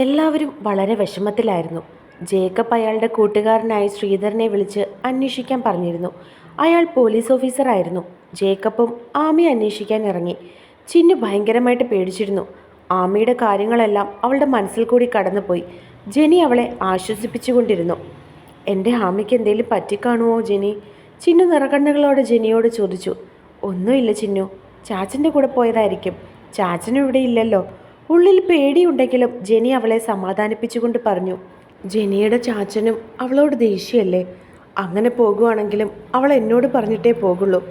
എല്ലാവരും വളരെ വിഷമത്തിലായിരുന്നു. ജേക്കബ് അയാളുടെ കൂട്ടുകാരനായ ശ്രീധരനെ വിളിച്ച് അന്വേഷിക്കാൻ പറഞ്ഞിരുന്നു. അയാൾ പോലീസ് ഓഫീസറായിരുന്നു ജേക്കബും ആമി അന്വേഷിക്കാൻ ഇറങ്ങി. ചിന്നു ഭയങ്കരമായിട്ട് പേടിച്ചിരുന്നു. ആമിയുടെ കാര്യങ്ങളെല്ലാം അവളുടെ മനസ്സിൽ കൂടി കടന്നുപോയി. ജെനി അവളെ ആശ്വസിപ്പിച്ചുകൊണ്ടിരുന്നു. എന്റെ ആമിക്ക് എന്തെങ്കിലും പറ്റിക്കാണുമോ ജെനി? ചിന്നു നിറകണ്ണുകളോട് ജെനിയോട് ചോദിച്ചു. ഒന്നുമില്ല ചിന്നു. ചാച്ചന്റെ കൂടെ പോയതായിരിക്കും. ചാച്ചനും ഇവിടെ ഇല്ലല്ലോ. ഉള്ളിൽ പേടിയുണ്ടെങ്കിലും ജെനി അവളെ സമാധാനിപ്പിച്ചുകൊണ്ട് പറഞ്ഞു ജെനിയുടെ ചാച്ചനും അവളോട് ദേഷ്യമല്ലേ? അങ്ങനെ പോകുവാണെങ്കിലും അവൾ എന്നോട് പറഞ്ഞിട്ടേ പോകുള്ളൂ.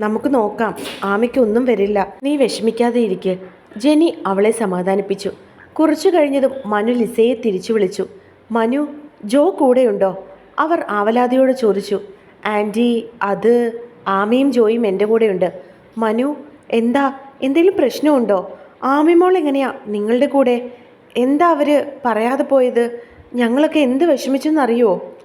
നമുക്ക് നോക്കാം ആമയ്ക്ക് ഒന്നും വരില്ല. നീ വിഷമിക്കാതെ ഇരിക്ക്. ജെനി അവളെ സമാധാനിപ്പിച്ചു. കുറച്ചു കഴിഞ്ഞതും മനു ലിസയെ തിരിച്ചു വിളിച്ചു. മനു ജോ കൂടെയുണ്ടോ? അവർ ആവലാതിയോട് ചോദിച്ചു. ആന്റി അത് ആമയും ജോയും എന്റെ കൂടെയുണ്ട്. മനു എന്താ എന്തെങ്കിലും പ്രശ്നമുണ്ടോ? ആമിമോൾ എങ്ങനെയാ? നിങ്ങളുടെ കൂടെ. എന്താ അവർ പറയാതെ പോയത്? ഞങ്ങളൊക്കെ എന്ത് വിഷമിച്ചെന്നറിയോ?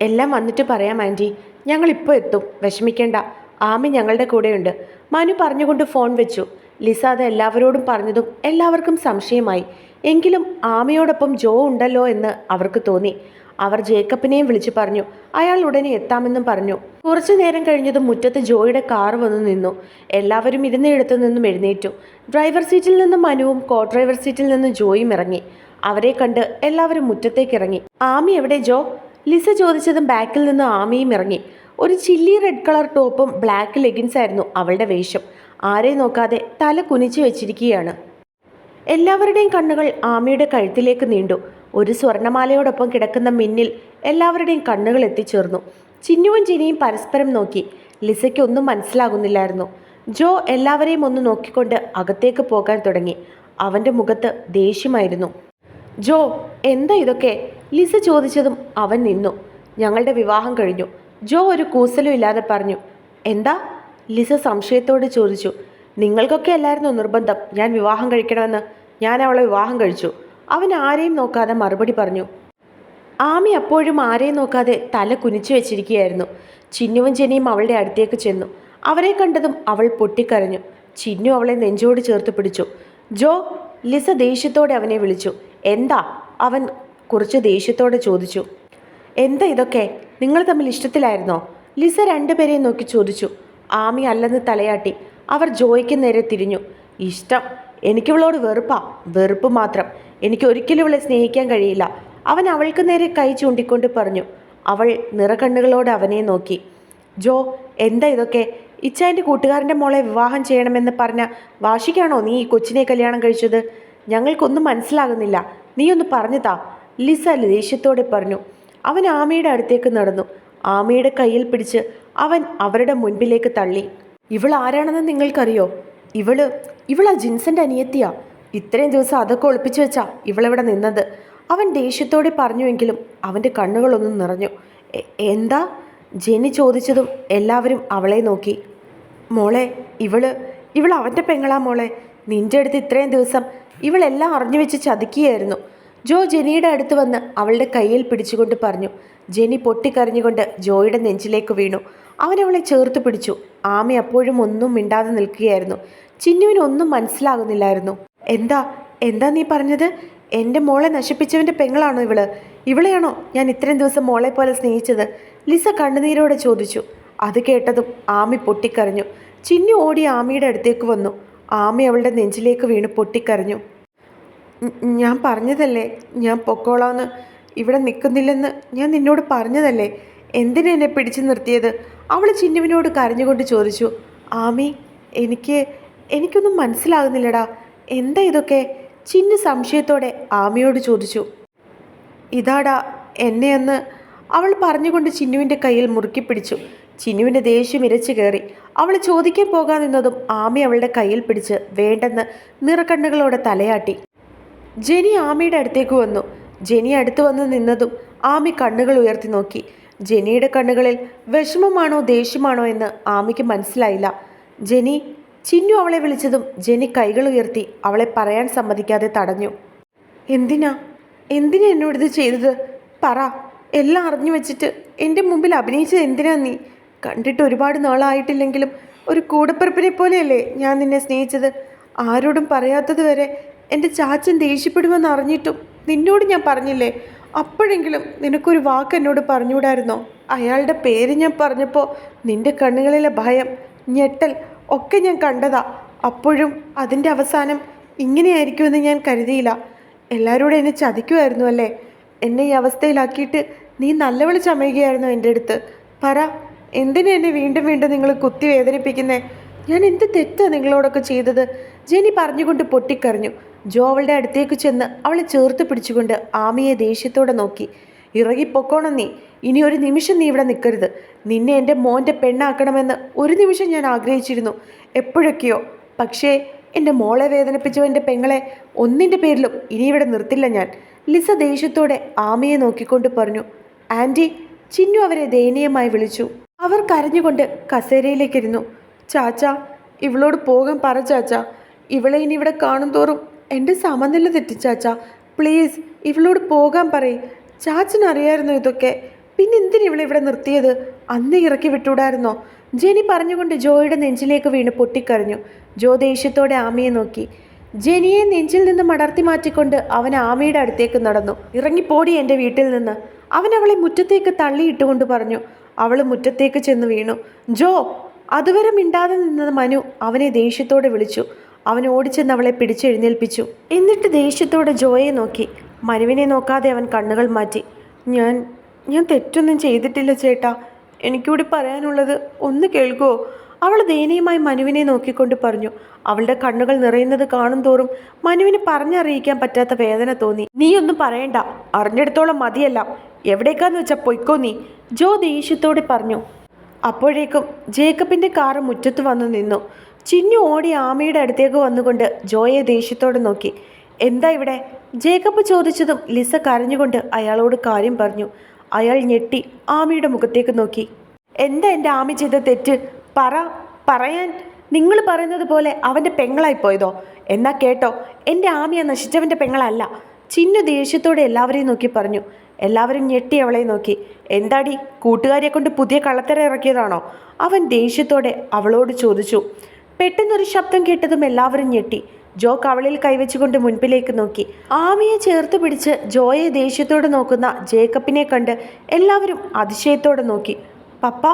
എല്ലാം വന്നിട്ട് പറയാം ആന്റി. ഞങ്ങളിപ്പോൾ എത്തും. വിഷമിക്കേണ്ട. ആമി ഞങ്ങളുടെ കൂടെയുണ്ട്. മനു പറഞ്ഞുകൊണ്ട് ഫോൺ വെച്ചു. ലിസ അത് എല്ലാവരോടും പറഞ്ഞതും എല്ലാവർക്കും സംശയമായി. എങ്കിലും ആമയോടൊപ്പം ജോ ഉണ്ടല്ലോ എന്ന് അവർക്ക് തോന്നി. അവർ ജേക്കബിനെയും വിളിച്ചു പറഞ്ഞു. അയാൾ ഉടനെ എത്താമെന്നും പറഞ്ഞു. കുറച്ചു നേരം കഴിഞ്ഞതും മുറ്റത്ത് ജോയുടെ കാർ വന്നു നിന്നു. എല്ലാവരും ഇരുന്നിടത്തു നിന്നും എഴുന്നേറ്റു. ഡ്രൈവർ സീറ്റിൽ നിന്നും മനുവും കോ ഡ്രൈവർ സീറ്റിൽ നിന്നും ജോയും ഇറങ്ങി. അവരെ കണ്ട് എല്ലാവരും മുറ്റത്തേക്ക് ഇറങ്ങി. ആമി എവിടെ ജോ? ലിസ ചോദിച്ചതും ബാക്കിൽ നിന്ന് ആമിയും ഇറങ്ങി. ഒരു ചില്ലി റെഡ് കളർ ടോപ്പും ബ്ലാക്ക് ലെഗിൻസ് ആയിരുന്നു അവളുടെ വേഷം. ആരെ നോക്കാതെ തല കുനിച്ചു വെച്ചിരിക്കുകയാണ്. എല്ലാവരുടെയും കണ്ണുകൾ ആമിയുടെ കഴുത്തിലേക്ക് നീണ്ടു. ഒരു സ്വർണമാലയോടൊപ്പം കിടക്കുന്ന മിന്നിൽ എല്ലാവരുടെയും കണ്ണുകൾ എത്തിച്ചേർന്നു. ചിന്നുവും ചിനിയും പരസ്പരം നോക്കി. ലിസയ്ക്ക് ഒന്നും മനസ്സിലാകുന്നില്ലായിരുന്നു. ജോ എല്ലാവരെയും ഒന്ന് നോക്കിക്കൊണ്ട് അകത്തേക്ക് പോകാൻ തുടങ്ങി. അവന്റെ മുഖത്ത് ദേഷ്യമായിരുന്നു. ജോ എന്താ ഇതൊക്കെ? ലിസ ചോദിച്ചതും അവൻ നിന്നു. ഞങ്ങളുടെ വിവാഹം കഴിഞ്ഞു. ജോ ഒരു കൂസലും ഇല്ലാതെ പറഞ്ഞു എന്താ? ലിസ സംശയത്തോട് ചോദിച്ചു നിങ്ങൾക്കൊക്കെ അല്ലായിരുന്നു നിർബന്ധം ഞാൻ വിവാഹം കഴിക്കണമെന്ന്? ഞാൻ അവളെ വിവാഹം കഴിച്ചു. അവൻ ആരെയും നോക്കാതെ മറുപടി പറഞ്ഞു. ആമി അപ്പോഴും ആരെയും നോക്കാതെ തല കുനിച്ചു വെച്ചിരിക്കുകയായിരുന്നു. ചിന്നുവും ചെനിയും അവളുടെ അടുത്തേക്ക് ചെന്നു. അവരെ കണ്ടതും അവൾ പൊട്ടിക്കരഞ്ഞു. ചിന്നു അവളെ നെഞ്ചോട് ചേർത്ത് പിടിച്ചു. ജോ ലിസ ദേഷ്യത്തോടെ അവനെ വിളിച്ചു. എന്താ? അവൻ കുറച്ച് ദേഷ്യത്തോടെ ചോദിച്ചു. എന്താ ഇതൊക്കെ? നിങ്ങൾ തമ്മിൽ ഇഷ്ടത്തിലായിരുന്നോ? ലിസ രണ്ടുപേരെയും നോക്കി ചോദിച്ചു. ആമി അല്ലെന്ന് തലയാട്ടി. അവർ ജോയ്ക്ക് നേരെ തിരിഞ്ഞു. ഇഷ്ടം. എനിക്കിവളോട് വെറുപ്പാ. വെറുപ്പ് മാത്രം. എനിക്ക് ഒരിക്കലും ഇവളെ സ്നേഹിക്കാൻ കഴിയില്ല. അവൻ അവൾക്ക് നേരെ കൈ ചൂണ്ടിക്കൊണ്ട് പറഞ്ഞു. അവൾ നിറകണ്ണുകളോട് അവനെ നോക്കി. ജോ എന്താ ഇതൊക്കെ? ഇച്ചായന്റെ കൂട്ടുകാരന്റെ മോളെ വിവാഹം ചെയ്യണമെന്ന് പറഞ്ഞ വാശിക്കാണോ നീ ഈ കൊച്ചിനെ കല്യാണം കഴിച്ചത്? ഞങ്ങൾക്കൊന്നും മനസ്സിലാകുന്നില്ല. നീ ഒന്ന് പറഞ്ഞു താ ലിസ ദേഷ്യത്തോടെ പറഞ്ഞു. അവൻ ആമയുടെ അടുത്തേക്ക് നടന്നു. ആമയുടെ കയ്യിൽ പിടിച്ച് അവൻ അവരുടെ മുൻപിലേക്ക് തള്ളി. ഇവൾ ആരാണെന്ന് നിങ്ങൾക്കറിയോ? ഇവൾ ഇവളാ ജിൻസന്റെ അനിയത്തിയാ. ഇത്രയും ദിവസം അതൊക്കെ ഒളിപ്പിച്ചു വെച്ചാ ഇവളിവിടെ നിന്നത്? അവൻ ദേഷ്യത്തോടെ പറഞ്ഞുവെങ്കിലും അവന്റെ കണ്ണുകളൊന്നും നിറഞ്ഞു. എന്താ? ജെനി ചോദിച്ചതും എല്ലാവരും അവളെ നോക്കി. മോളെ ഇവൾ ഇവൾ അവന്റെ പെങ്ങളാ മോളെ. നിന്റെ അടുത്ത് ഇത്രയും ദിവസം ഇവളെല്ലാം അറിഞ്ഞു വെച്ച് ചതിക്കുകയായിരുന്നു. ജോ ജെനിയുടെ അടുത്ത് വന്ന് അവളുടെ കയ്യിൽ പിടിച്ചുകൊണ്ട് പറഞ്ഞു. ജെനി പൊട്ടിക്കരഞ്ഞുകൊണ്ട് ജോയുടെ നെഞ്ചിലേക്ക് വീണു. അവനവളെ ചേർത്ത് പിടിച്ചു. ആമി അപ്പോഴും ഒന്നും മിണ്ടാതെ നിൽക്കുകയായിരുന്നു. ചിന്നുവിനൊന്നും മനസ്സിലാകുന്നില്ലായിരുന്നു. എന്താ? എന്താ നീ പറഞ്ഞത്? എന്റെ മോളെ നശിപ്പിച്ചവന്റെ പെങ്ങളാണോ ഇവൾ? ഇവളെയാണോ ഞാൻ ഇത്രയും ദിവസം മോളെ പോലെ സ്നേഹിച്ചത്? ലിസ കണ്ണുനീരോടെ ചോദിച്ചു. അത് കേട്ടതും ആമി പൊട്ടിക്കരഞ്ഞു. ചിന്നു ഓടി ആമിയുടെ അടുത്തേക്ക് വന്നു. ആമി അവളുടെ നെഞ്ചിലേക്ക് വീണ് പൊട്ടിക്കരഞ്ഞു. ഞാൻ പറഞ്ഞതല്ലേ? ഞാൻ പൊക്കോളാന്ന്. ഇവിടെ നിൽക്കുന്നില്ലെന്ന് ഞാൻ നിന്നോട് പറഞ്ഞതല്ലേ? എന്തിനാ എന്നെ പിടിച്ചു നിർത്തിയത്? അവൾ ചിന്നുവിനോട് കരഞ്ഞുകൊണ്ട് ചോദിച്ചു. ആമി എനിക്ക് എനിക്കൊന്നും മനസ്സിലാകുന്നില്ലടാ. എന്താ ഇതൊക്കെ? ചിന്നു സംശയത്തോടെ ആമയോട് ചോദിച്ചു. ഇതാടാ എന്നെ അന്ന് അവൾ പറഞ്ഞുകൊണ്ട് ചിന്നുവിന്റെ കയ്യിൽ മുറുക്കി പിടിച്ചു. ചിന്നുവിന്റെ ദേഷ്യം ഇരച്ചു കയറി. അവൾ ചോദിക്കാൻ പോകാൻ നിന്നതും ആമി അവളുടെ കയ്യിൽ പിടിച്ച് വേണ്ടെന്ന് നിറക്കണ്ണുകളോടെ തലയാട്ടി. ജെനി ആമയുടെ അടുത്തേക്ക് വന്നു. ജെനി അടുത്ത് വന്ന് നിന്നതും ആമി കണ്ണുകൾ ഉയർത്തി നോക്കി. ജെനിയുടെ കണ്ണുകളിൽ വിഷമമാണോ ദേഷ്യമാണോ എന്ന് ആമിക്ക് മനസ്സിലായില്ല. ജെനി ചിന്നു അവളെ വിളിച്ചതും ജെനി കൈകൾ ഉയർത്തി അവളെ പറയാൻ സമ്മതിക്കാതെ തടഞ്ഞു. എന്തിനാ? എന്തിനാ എന്നോട് ഇത് ചെയ്തത്? പറ. എല്ലാം അറിഞ്ഞു വെച്ചിട്ട് എന്റെ മുമ്പിൽ അഭിനയിച്ചത് എന്തിനാ നീ? കണ്ടിട്ട് ഒരുപാട് നാളായിട്ടില്ലെങ്കിലും ഒരു കൂടപ്പിറപ്പിനെ പോലെയല്ലേ ഞാൻ നിന്നെ സ്നേഹിച്ചത്? ആരോടും പറയാത്തത് വരെ എന്റെ ചാച്ചൻ ദേഷ്യപ്പെടുമെന്ന് അറിഞ്ഞിട്ടും നിന്നോട് ഞാൻ പറഞ്ഞില്ലേ? അപ്പോഴെങ്കിലും നിനക്കൊരു വാക്ക് എന്നോട് പറഞ്ഞുകൂടായിരുന്നോ? അയാളുടെ പേര് ഞാൻ പറഞ്ഞപ്പോൾ നിന്റെ കണ്ണുകളിലെ ഭയം ഞെട്ടൽ ഒക്കെ ഞാൻ കണ്ടതാ. അപ്പോഴും അതിന്റെ അവസാനം ഇങ്ങനെയായിരിക്കുമെന്ന് ഞാൻ കരുതിയില്ല. എല്ലാവരോടും എന്നെ ചതിക്കുമായിരുന്നു അല്ലേ? എന്നെ ഈ അവസ്ഥയിലാക്കിയിട്ട് നീ നല്ലവളി ചമയുകയായിരുന്നു എന്റെ അടുത്ത്? പറ. എന്തിനാ എന്നെ വീണ്ടും വീണ്ടും നിങ്ങൾ കുത്തി വേദനിപ്പിക്കുന്നേ? ഞാൻ എന്ത് തെറ്റാണ് നിങ്ങളോടൊക്കെ ചെയ്തത്? ജെനി പറഞ്ഞുകൊണ്ട് പൊട്ടിക്കറിഞ്ഞു ജോ അവളുടെ അടുത്തേക്ക് ചെന്ന് അവളെ ചേർത്ത് പിടിച്ചുകൊണ്ട് ആമിയെ ദേഷ്യത്തോടെ നോക്കി. ഇറങ്ങിപ്പൊക്കോണം നീ. ഇനി ഒരു നിമിഷം നീ ഇവിടെ നിൽക്കരുത്. നിന്നെ എന്റെ മോന്റെ പെണ്ണാക്കണമെന്ന് ഒരു നിമിഷം ഞാൻ ആഗ്രഹിച്ചിരുന്നു. എപ്പോഴൊക്കെയോ. പക്ഷേ എന്റെ മോളെ വേദനിപ്പിച്ചവന്റെ പെങ്ങളെ ഒന്നിന്റെ പേരിലും ഇനി ഇവിടെ നിർത്തില്ല ഞാൻ. ലിസ ദേഷ്യത്തോടെ ആമയെ നോക്കിക്കൊണ്ട് പറഞ്ഞു ആന്റി ചിന്നു അവരെ ദയനീയമായി വിളിച്ചു. അവർ കരഞ്ഞുകൊണ്ട് കസേരയിലേക്കിരുന്നു. ചാച്ച ഇവളോട് പോകാൻ പറ ചാച്ച. ഇവളെ ഇനി ഇവിടെ കാണും തോറും എന്റെ സമനില തെറ്റി ചാച്ച. പ്ലീസ് ഇവളോട് പോകാൻ പറയ്. ചാച്ചനറിയായിരുന്നു ഇതൊക്കെ. പിന്നെ എന്തിനാ ഇവളെ ഇവിടെ നിർത്തിയത്? അന്ന് ഇറക്കി വിട്ടൂടായിരുന്നോ ജെനി പറഞ്ഞുകൊണ്ട് ജോയുടെ നെഞ്ചിലേക്ക് വീണ് പൊട്ടിക്കരഞ്ഞു. ജോ ദേഷ്യത്തോടെ ആമയെ നോക്കി. ജെനിയെ നെഞ്ചിൽ നിന്ന് മടർത്തി മാറ്റിക്കൊണ്ട് അവൻ ആമയുടെ അടുത്തേക്ക് നടന്നു. ഇറങ്ങിപ്പോടി എന്റെ വീട്ടിൽ നിന്ന്. അവൻ അവളെ മുറ്റത്തേക്ക് തള്ളിയിട്ടുകൊണ്ട് പറഞ്ഞു. അവൾ മുറ്റത്തേക്ക് ചെന്ന് വീണു. ജോ അതുവരെ മിണ്ടാതെ നിന്ന മനു അവനെ ദേഷ്യത്തോടെ വിളിച്ചു. അവൻ ഓടിച്ചെന്ന് അവളെ പിടിച്ചെഴുന്നേൽപ്പിച്ചു എന്നിട്ട് ദേഷ്യത്തോടെ ജോയെ നോക്കി. മനുവിനെ നോക്കാതെ അവൻ കണ്ണുകൾ മാറ്റി. ഞാൻ ഞാൻ തെറ്റൊന്നും ചെയ്തിട്ടില്ല ചേട്ടാ. എനിക്കൂടി പറയാനുള്ളത് ഒന്ന് കേൾക്കുമോ അവൾ ദയനീയമായി മനുവിനെ നോക്കിക്കൊണ്ട് പറഞ്ഞു. അവളുടെ കണ്ണുകൾ നിറയുന്നത് കാണും തോറും മനുവിന് പറഞ്ഞറിയിക്കാൻ പറ്റാത്ത വേദന തോന്നി. നീ ഒന്നും പറയണ്ട. അറിഞ്ഞെടുത്തോളം മതിയല്ല. എവിടേക്കാന്ന് വെച്ചാൽ പൊയ്ക്കോ നീ. ജോ ദേഷ്യത്തോടെ പറഞ്ഞു. അപ്പോഴേക്കും ജേക്കബിന്റെ കാറ് മുറ്റത്ത് വന്നു നിന്നു. ചിന്നു ഓടി ആമയുടെ അടുത്തേക്ക് വന്നുകൊണ്ട് ജോയെ ദേഷ്യത്തോടെ നോക്കി. എന്താ ഇവിടെ? ജേക്കബ് ചോദിച്ചതും ലിസ കരഞ്ഞുകൊണ്ട് അയാളോട് കാര്യം പറഞ്ഞു. അയാൾ ഞെട്ടി ആമിയുടെ മുഖത്തേക്ക് നോക്കി. എന്താ എന്റെ ആമി ചെയ്ത തെറ്റ്? പറ പറയാൻ. നിങ്ങൾ പറയുന്നത് പോലെ അവന്റെ പെങ്ങളായി പോയതോ? എന്നാ കേട്ടോ എന്റെ ആമിയ നശിച്ചവന്റെ പെങ്ങളല്ല. ചിന്നു ദേഷ്യത്തോടെ എല്ലാവരെയും നോക്കി പറഞ്ഞു. എല്ലാവരും ഞെട്ടി അവളെ നോക്കി. എന്താടി കൂട്ടുകാരിയെ കൊണ്ട് പുതിയ കള്ളത്തര ഇറക്കിയതാണോ? അവൻ ദേഷ്യത്തോടെ അവളോട് ചോദിച്ചു. പെട്ടെന്നൊരു ശബ്ദം കേട്ടതും എല്ലാവരും ഞെട്ടി. ജോ കവളിൽ കൈവച്ചുകൊണ്ട് മുൻപിലേക്ക് നോക്കി. ആമിയെ ചേർത്ത് പിടിച്ച് ജോയെ ദേഷ്യത്തോടെ നോക്കുന്ന ജേക്കബിനെ കണ്ട് എല്ലാവരും അതിശയത്തോടെ നോക്കി. പപ്പ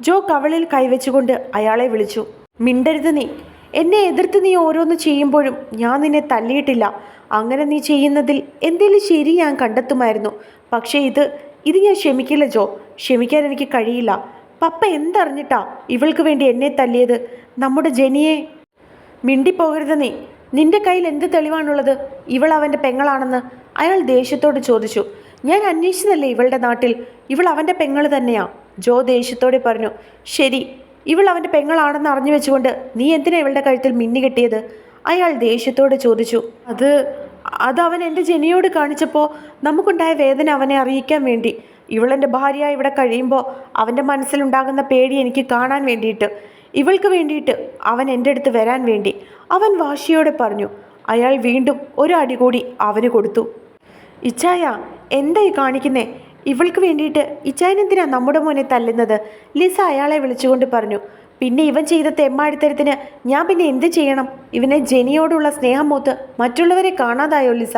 ജോ കവളിൽ കൈവച്ചുകൊണ്ട് അയാളെ വിളിച്ചു. മിണ്ടരുത് നീ. എന്നെ എതിർത്ത് നീ ഓരോന്ന് ചെയ്യുമ്പോഴും ഞാൻ നിന്നെ തല്ലിയിട്ടില്ല അങ്ങനെ നീ ചെയ്യുന്നതിൽ എന്തെങ്കിലും ശരി ഞാൻ കണ്ടെത്തുമായിരുന്നു. പക്ഷേ ഇത് ഇത് ഞാൻ ക്ഷമിക്കില്ല ജോ. ക്ഷമിക്കാൻ എനിക്ക് കഴിയില്ല. പപ്പ എന്തറിഞ്ഞിട്ടാ ഇവൾക്ക് വേണ്ടി എന്നെ തല്ലിയത് നമ്മുടെ ജനിയെ. മിണ്ടിപ്പോകരുത് നീ. നിന്റെ കയ്യിൽ എന്ത് തെളിവാണുള്ളത്? ഇവൾ അവന്റെ പെങ്ങളാണെന്ന് അയാൾ ദേഷ്യത്തോട് ചോദിച്ചു. ഞാൻ അന്വേഷിച്ചതല്ലേ ഇവളുടെ നാട്ടിൽ? ഇവൾ അവന്റെ പെങ്ങൾ തന്നെയാ. ജോ ദേഷ്യത്തോടെ പറഞ്ഞു ശരി ഇവൾ അവന്റെ പെങ്ങളാണെന്ന് അറിഞ്ഞു വെച്ചുകൊണ്ട് നീ എന്തിനാ ഇവളുടെ കഴുത്തിൽ മിന്നി കെട്ടിയത്? അയാൾ ദേഷ്യത്തോടെ ചോദിച്ചു അത് അത് അവൻ എന്റെ ജനിയോട് കാണിച്ചപ്പോൾ നമുക്കുണ്ടായ വേദന അവനെ അറിയിക്കാൻ വേണ്ടി. ഇവളെന്റെ ഭാര്യ ഇവിടെ കഴിയുമ്പോൾ അവന്റെ മനസ്സിലുണ്ടാകുന്ന പേടി എനിക്ക് കാണാൻ വേണ്ടിയിട്ട്. ഇവൾക്ക് വേണ്ടിയിട്ട് അവൻ എന്റെ അടുത്ത് വരാൻ വേണ്ടി അവൻ വാശിയോടെ പറഞ്ഞു അയാൾ വീണ്ടും ഒരു അടി കൂടി അവന് കൊടുത്തു. ഇച്ചായ എന്താ ഈ കാണിക്കുന്നേ? ഇവൾക്ക് വേണ്ടിയിട്ട് ഇച്ചായനെന്തിനാ നമ്മുടെ മോനെ തല്ലുന്നത്? ലിസ അയാളെ വിളിച്ചുകൊണ്ട് പറഞ്ഞു പിന്നെ ഇവൻ ചെയ്ത തെമ്മാടിത്തരത്തിന് ഞാൻ പിന്നെ എന്ത് ചെയ്യണം? ഇവനെ ജെനിയോടുള്ള സ്നേഹം മൂത്ത് മറ്റുള്ളവരെ കാണാതായോ ലിസ?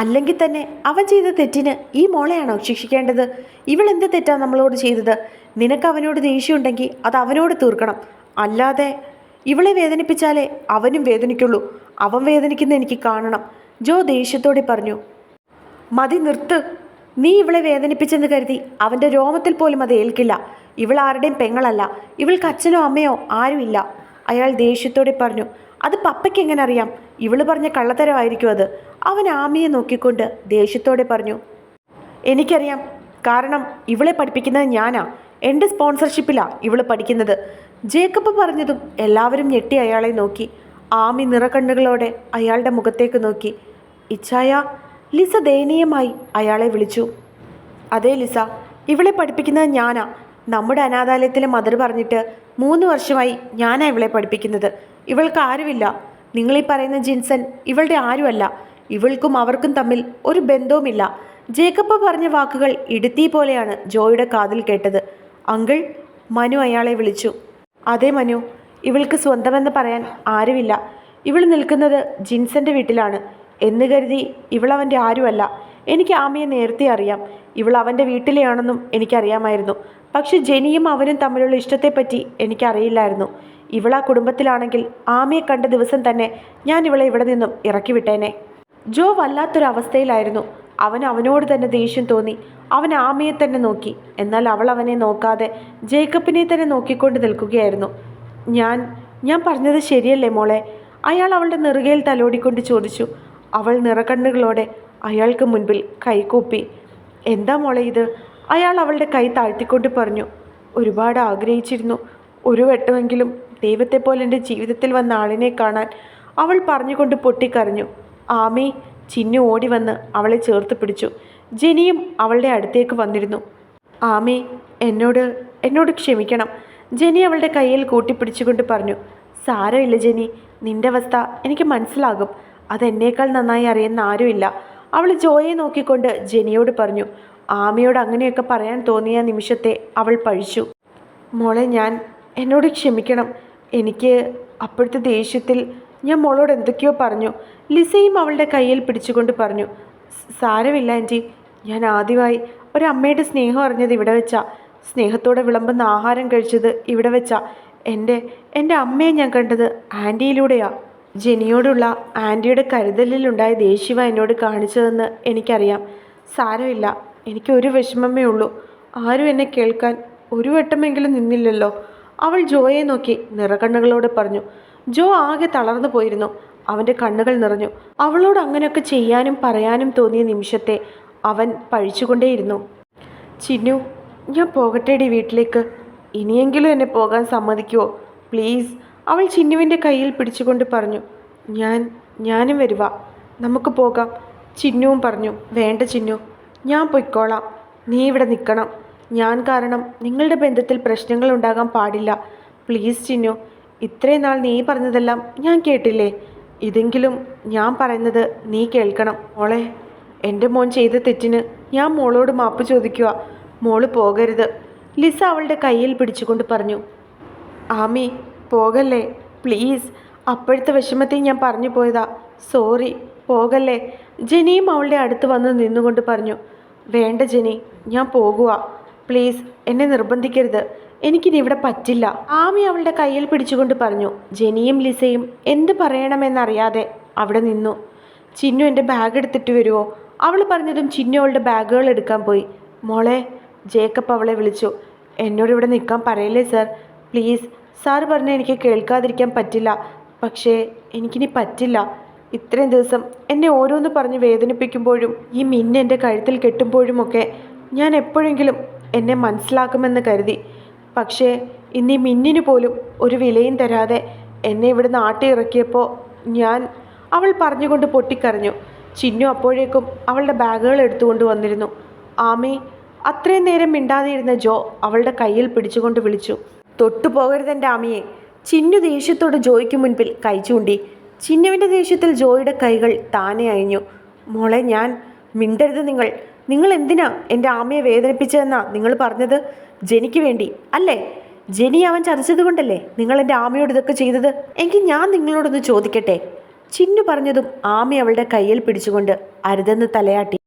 അല്ലെങ്കിൽ തന്നെ അവൻ ചെയ്ത തെറ്റിന് ഈ മോളെയാണോ ശിക്ഷിക്കേണ്ടത്? ഇവൾ എന്ത് തെറ്റാണ് നമ്മളോട് ചെയ്തത്? നിനക്ക് അവനോട് ദേഷ്യമുണ്ടെങ്കിൽ അത് അവനോട് തീർക്കണം. അല്ലാതെ ഇവളെ വേദനിപ്പിച്ചാലേ അവനും വേദനിക്കുള്ളൂ. അവൻ വേദനിക്കുന്ന എനിക്ക് കാണണം. ജോ ദേഷ്യത്തോടെ പറഞ്ഞു മതി നിർത്ത്. നീ ഇവളെ വേദനിപ്പിച്ചെന്ന് കരുതി അവന്റെ രോമത്തിൽ പോലും അത് ഏൽക്കില്ല. ഇവൾ ആരുടെയും പെങ്ങളല്ല. ഇവൾക്ക് അച്ഛനോ അമ്മയോ ആരുമില്ല. അയാൾ ദേഷ്യത്തോടെ പറഞ്ഞു അത് പപ്പയ്ക്ക് എങ്ങനെ അറിയാം? ഇവൾ പറഞ്ഞ കള്ളത്തരമായിരിക്കും അത്. അവൻ ആമിയെ നോക്കിക്കൊണ്ട് ദേഷ്യത്തോടെ പറഞ്ഞു എനിക്കറിയാം. കാരണം ഇവളെ പഠിപ്പിക്കുന്നത് ഞാനാ. എന്റെ സ്പോൺസർഷിപ്പിലാണ് ഇവൾ പഠിക്കുന്നത്. ജേക്കബ് പറഞ്ഞതും എല്ലാവരും ഞെട്ടി അയാളെ നോക്കി. ആമി നിറക്കണ്ണുകളോടെ അയാളുടെ മുഖത്തേക്ക് നോക്കി. ഇച്ഛായ ലിസ ദയനീയമായി അയാളെ വിളിച്ചു. അതേ ലിസ ഇവളെ പഠിപ്പിക്കുന്നത് ഞാനാ. നമ്മുടെ അനാഥാലയത്തിലെ മദർ പറഞ്ഞിട്ട് മൂന്ന് വർഷമായി ഞാനാ ഇവളെ പഠിപ്പിക്കുന്നത്. ഇവൾക്ക് ആരുമില്ല. നിങ്ങളീ പറയുന്ന ജിൻസൺ ഇവളുടെ ആരുമല്ല. ഇവൾക്കും അവർക്കും തമ്മിൽ ഒരു ബന്ധവുമില്ല. ജേക്കബ് പറഞ്ഞ വാക്കുകൾ ഇടുത്തി പോലെയാണ് ജോയുടെ കാതിൽ കേട്ടത്. അങ്കിൾ മനു അയാളെ വിളിച്ചു. അതെ മനു ഇവൾക്ക് സ്വന്തമെന്ന് പറയാൻ ആരുമില്ല. ഇവൾ നിൽക്കുന്നത് ജിൻസന്റെ വീട്ടിലാണ്. എന്ന് കരുതി ഇവളവന്റെ ആരുമല്ല. എനിക്ക് ആമയെ നേരത്തെ അറിയാം. ഇവൾ അവന്റെ വീട്ടിലെയാണെന്നും എനിക്കറിയാമായിരുന്നു. പക്ഷെ ജെനിയും അവനും തമ്മിലുള്ള ഇഷ്ടത്തെപ്പറ്റി എനിക്കറിയില്ലായിരുന്നു. ഇവൾ ആ കുടുംബത്തിലാണെങ്കിൽ ആമയെ കണ്ട ദിവസം തന്നെ ഞാൻ ഇവളെ ഇവിടെ നിന്നും ഇറക്കി വിട്ടേനെ ജോ വല്ലാത്തൊരവസ്ഥയിലായിരുന്നു. അവൻ അവനോട് തന്നെ ദേഷ്യം തോന്നി. അവൻ ആമയെ തന്നെ നോക്കി. എന്നാൽ അവൾ അവനെ നോക്കാതെ ജേക്കബിനെ തന്നെ നോക്കിക്കൊണ്ട് നിൽക്കുകയായിരുന്നു. ഞാൻ ഞാൻ പറഞ്ഞത് ശരിയല്ലേ മോളെ? അയാൾ അവളുടെ നെറുകയിൽ തലോടിക്കൊണ്ട് ചോദിച്ചു. അവൾ നിറകണ്ണുകളോടെ അയാൾക്ക് മുൻപിൽ കൈകൂപ്പി എന്താ മോളെ ഇത്? അയാൾ അവളുടെ കൈ താഴ്ത്തിക്കൊണ്ട് പറഞ്ഞു. ഒരുപാട് ആഗ്രഹിച്ചിരുന്നു. ഒരു വട്ടമെങ്കിലും ദൈവത്തെ പോലെ എന്റെ ജീവിതത്തിൽ വന്ന ആളിനെ കാണാൻ അവൾ പറഞ്ഞുകൊണ്ട് പൊട്ടിക്കരഞ്ഞു. ആമി ചിന്നു ഓടി വന്ന് അവളെ ചേർത്ത് പിടിച്ചു. ജെനിയും അവളുടെ അടുത്തേക്ക് വന്നിരുന്നു. ആമി എന്നോട് എന്നോട് ക്ഷമിക്കണം ജെനി അവളുടെ കയ്യിൽ കൂട്ടിപ്പിടിച്ചുകൊണ്ട് പറഞ്ഞു. സാരമില്ല ജെനി നിന്റെ അവസ്ഥ എനിക്ക് മനസ്സിലാകും. അതെന്നേക്കാൾ നന്നായി അറിയുന്ന ആരുമില്ല. അവൾ ജോയെ നോക്കിക്കൊണ്ട് ജെനിയോട് പറഞ്ഞു. ആമയോട് അങ്ങനെയൊക്കെ പറയാൻ തോന്നിയ നിമിഷത്തെ അവൾ പഴിച്ചു. മോളെ ഞാൻ എന്നോട് ക്ഷമിക്കണം. എനിക്ക് അപ്പോഴത്തെ ദേഷ്യത്തിൽ ഞാൻ മോളോട് എന്തൊക്കെയോ പറഞ്ഞു. ലിസയും അവളുടെ കയ്യിൽ പിടിച്ചുകൊണ്ട് പറഞ്ഞു. "സ് സാരമില്ല ആന്റി. ഞാൻ ആദ്യമായി ഒരമ്മയുടെ സ്നേഹം അറിഞ്ഞത് ഇവിടെ വെച്ചാ. സ്നേഹത്തോടെ വിളമ്പുന്ന ആഹാരം കഴിച്ചത് ഇവിടെ വെച്ചാ. എന്റെ എന്റെ അമ്മയെ ഞാൻ കണ്ടത് ആന്റിയിലൂടെയാ. ജെനിയോടുള്ള ആന്റിയുടെ കരുതലിലുണ്ടായ ദേഷ്യവ എന്നോട് കാണിച്ചതെന്ന് എനിക്കറിയാം. സാരമില്ല എനിക്ക് ഒരു വിഷമമേ ഉള്ളൂ. ആരും എന്നെ കേൾക്കാൻ ഒരു വട്ടമെങ്കിലും നിന്നില്ലല്ലോ. അവൾ ജോയെ നോക്കി നിറകണ്ണുകളോട് പറഞ്ഞു. ജോ ആകെ തളർന്നു പോയിരുന്നു. അവന്റെ കണ്ണുകൾ നിറഞ്ഞു. അവളോട് അങ്ങനെയൊക്കെ ചെയ്യാനും പറയാനും തോന്നിയ നിമിഷത്തെ അവൻ പഴിച്ചുകൊണ്ടേയിരുന്നു. ചിന്നു ഞാൻ പോകട്ടേടി വീട്ടിലേക്ക്. ഇനിയെങ്കിലും എന്നെ പോകാൻ സമ്മതിക്കുമോ പ്ലീസ്. അവൾ ചിന്നുവിന്റെ കയ്യിൽ പിടിച്ചുകൊണ്ട് പറഞ്ഞു. ഞാൻ ഞാനും വരുക നമുക്ക് പോകാം. ചിന്നുവും പറഞ്ഞു. വേണ്ട ചിന്നു. ഞാൻ പൊയ്ക്കോളാം. നീ ഇവിടെ നിൽക്കണം. ഞാൻ കാരണം നിങ്ങളുടെ ബന്ധത്തിൽ പ്രശ്നങ്ങൾ ഉണ്ടാകാൻ പാടില്ല. പ്ലീസ് ചിന്നു ഇത്രയും നാൾ നീ പറഞ്ഞതെല്ലാം ഞാൻ കേട്ടില്ലേ? ഇതെങ്കിലും ഞാൻ പറയുന്നത് നീ കേൾക്കണം. മോളെ എന്റെ മോൻ ചെയ്ത തെറ്റിന് ഞാൻ മോളോട് മാപ്പ് ചോദിക്കുക. മോൾ പോകരുത്. ലിസ അവളുടെ കയ്യിൽ പിടിച്ചുകൊണ്ട് പറഞ്ഞു. ആമി പോകല്ലേ? പ്ലീസ്. അപ്പോഴത്തെ വിഷമത്തിൽ ഞാൻ പറഞ്ഞു പോയതാ. സോറി പോകല്ലേ? ജെനിയും അവളുടെ അടുത്ത് വന്ന് നിന്നുകൊണ്ട് പറഞ്ഞു. വേണ്ട ജെനി ഞാൻ പോകുക പ്ലീസ് എന്നെ നിർബന്ധിക്കരുത്. എനിക്കിനി ഇവിടെ പറ്റില്ല. ആമി അവളുടെ കയ്യിൽ പിടിച്ചുകൊണ്ട് പറഞ്ഞു ജെനിയും ലിസയും എന്ത് പറയണമെന്നറിയാതെ അവിടെ നിന്നു. ചിന്നു എന്റെ ബാഗ് എടുത്തിട്ട് വരുമോ അവൾ പറഞ്ഞതും ചിന്നു അവളുടെ ബാഗുകൾ എടുക്കാൻ പോയി. മോളെ ജേക്കബ് അവളെ വിളിച്ചു എന്നോട് ഇവിടെ നിൽക്കാൻ പറയല്ലേ സാർ പ്ലീസ് സാർ പറഞ്ഞ എനിക്ക് കേൾക്കാതിരിക്കാൻ പറ്റില്ല. പക്ഷേ എനിക്കിനി പറ്റില്ല. ഇത്രയും ദിവസം എന്നെ ഓരോന്ന് പറഞ്ഞ് വേദനിപ്പിക്കുമ്പോഴും ഈ മിന്നെന്റെ കഴുത്തിൽ കെട്ടുമ്പോഴുമൊക്കെ ഞാൻ എപ്പോഴെങ്കിലും എന്നെ മനസ്സിലാക്കുമെന്ന് കരുതി. പക്ഷേ ഇനി മിന്നിനു പോലും ഒരു വിലയും തരാതെ എന്നെ ഇവിടെ നാട്ടി ഇറക്കിയപ്പോൾ ഞാൻ അവൾ പറഞ്ഞുകൊണ്ട് പൊട്ടിക്കരഞ്ഞു. ചിന്നു അപ്പോഴേക്കും അവളുടെ ബാഗുകൾ എടുത്തുകൊണ്ട് വന്നിരുന്നു. ആമി അത്രയും നേരം മിണ്ടാതിരുന്ന ജോ അവളുടെ കയ്യിൽ പിടിച്ചുകൊണ്ട് വിളിച്ചു. തൊട്ടു പോകരുതെന്റെ ആമിയെ. ചിന്നു ദേഷ്യത്തോട് ജോയ്ക്ക് മുൻപിൽ കൈ ചൂണ്ടി. ചിന്നുവിന്റെ ദേഷ്യത്തിൽ ജോയുടെ കൈകൾ താനെ അയഞ്ഞു മോളെ ഞാൻ മിണ്ടരുത് നിങ്ങൾ. നിങ്ങൾ എന്തിനാ എന്റെ ആമയെ വേദനിപ്പിച്ചതെന്നാ നിങ്ങൾ പറഞ്ഞത്? ജനിക്ക് വേണ്ടി. അല്ലേ? ജനി അവൻ ചതിച്ചത് കൊണ്ടല്ലേ നിങ്ങൾ എന്റെ ആമയോട് ഇതൊക്കെ ചെയ്തത്? എങ്കിൽ ഞാൻ നിങ്ങളോടൊന്ന് ചോദിക്കട്ടെ. ചിന്നു പറഞ്ഞതും ആമി അവളുടെ കയ്യിൽ പിടിച്ചുകൊണ്ട് അരുതെന്ന് തലയാട്ടി.